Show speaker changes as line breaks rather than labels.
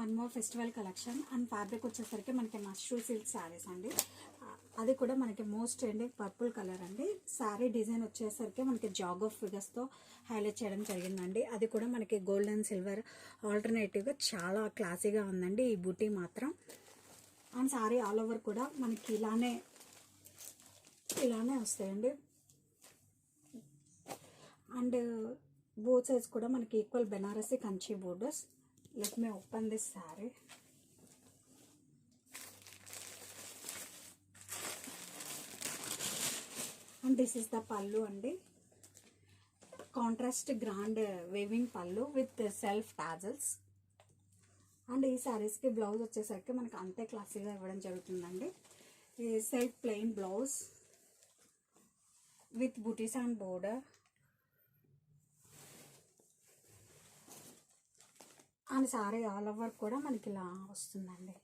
One more festival collection and fabric వచ్చేసరికి మనకి mashru silk saris అండి. అది కూడా మనకి మోస్ట్ ట్రెండింగ్ పర్పుల్ కలర్ అండి. శారీ డిజైన్ వచ్చేసరికి మనకి జాగ్ ఆఫ్ ఫిగర్స్తో హైలైట్ చేయడం జరిగిందండి. అది కూడా మనకి గోల్డ్ అండ్ సిల్వర్ ఆల్టర్నేటివ్గా చాలా క్లాసీగా ఉందండి ఈ బూటీ మాత్రం. అండ్ శారీ ఆల్ ఓవర్ కూడా మనకి ఇలానే ఇలానే వస్తాయండి. అండ్ బోత్ సైజ్ కూడా మనకి equal Banarasi Kanchi borders let me open this sari and this is the pallu అండి contrast grand weaving pallu with self tassels and ఈ శారీస్కి బ్లౌజ్ వచ్చేసరికి మనకి అంతే క్లాసీగా ఇవ్వడం జరుగుతుందండి. ఈ self plain blouse with buttis and border and sari all over కూడా మనకి ఇలా వస్తుందండి.